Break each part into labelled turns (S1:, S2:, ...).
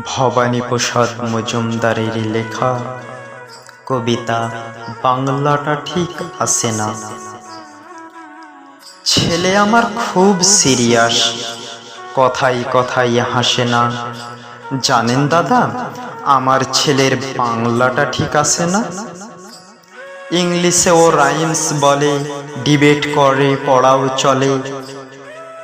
S1: ভবানী প্রসাদ মজুমদারের লেখা। কবিতা বাংলাটা ঠিক আসে না। ছেলে আমার খুব সিরিয়াস কথাই কথাই হাসে না। জানেন দাদা, আমার ছেলের বাংলাটা ঠিক আছে না? ইংলিশে ও রাইমস বলে, ডিবেট করে, পড়াও চলে।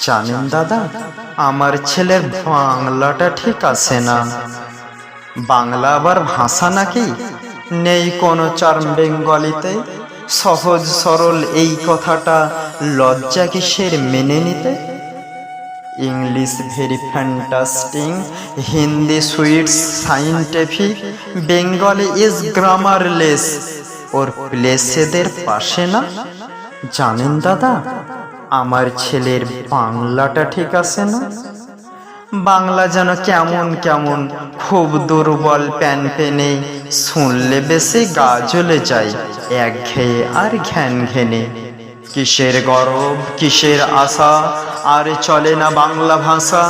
S1: জানেন দাদা, আমার ছেলের বাংলাটা ঠিক আছে না। বাংলা আবার ভাষা নাকি? নেই কোনো চার্ম বেঙ্গলিতে। সহজ সরল এই কথাটা লজ্জা কিসের মেনে নিতে? English very fantastic, Hindi sweets scientific, Bengali is grammarless. ওর প্লেসেদের পাশে না? জানেন দাদা আমার ছেলের বাংলাটা ঠিক আছে না? বাংলা যেন কেমন কেমন, খুব দুর্বল প্যান পেনে শুনলে বেশি গা জ্বলে যায়, একঘেয়ে আর ঘ্যান ঘেনে কিসের গরব, কিসের আশা, আর চলে না বাংলা ভাষা?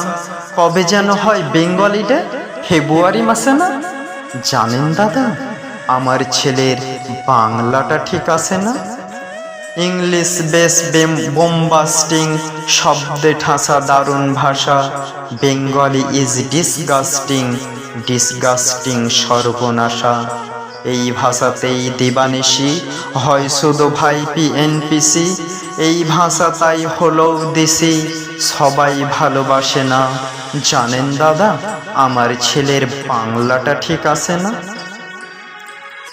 S1: কবে যেন হয় বেঙ্গলিটা, ফেব্রুয়ারি মাসে না? জানেন দাদা, আমার ছেলের বাংলাটা ঠিক আছে না? ইংলিশ বেশ বোম্বাস্টিং, শব্দে ঠাসা দারুণ ভাষা, বেঙ্গলি ইজ ডিসগাস্টিং ডিসগাস্টিং সর্বনাশা। এই ভাষাতেই দিবানিশি হয় শুধু ভাইপি এনপিসি এই ভাষা তাই হলো দেশি সবাই ভালোবাসে না। জানেন দাদা, আমার ছেলের বাংলাটা ঠিক আছে না?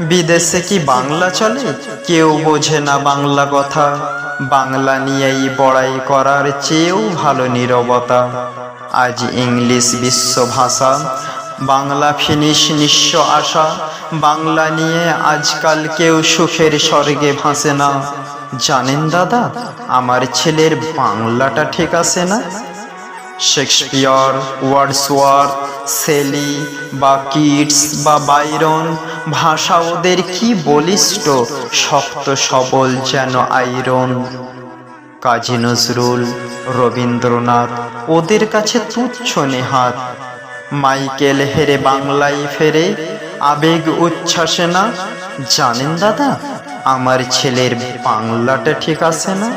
S1: বিদেশে কি বাংলা চলে? কেউ বোঝে না বাংলা কথা। বাংলা নিয়েই বড়াই করার চেয়েও ভালো নীরবতা। আজ ইংলিশ বিশ্ব ভাষা, বাংলা ফিনিশ নিঃস্ব আশা। বাংলা নিয়ে আজকাল কেউ সুখের স্বর্গে ভাসে না। জানেন দাদা, আমার ছেলের বাংলাটা ঠিক আছে না? শেক্সপিয়র, ওয়ার্ডসওয়ার্থ, সেলি বা কিটস বা বাইরন, ভাষা ওদের কি বলিষ্ঠ, শক্ত, সবল যেন আইরন। কাজী নজরুল, রবীন্দ্রনাথ, ওদের কাছে তুচ্ছ নেহাত। মাইকেল হেরে বাংলায় ফেরে, আবেগ উচ্ছ্বাসে না? জানেন দাদা, আমার ছেলের বাংলাটা ঠিক আছে না?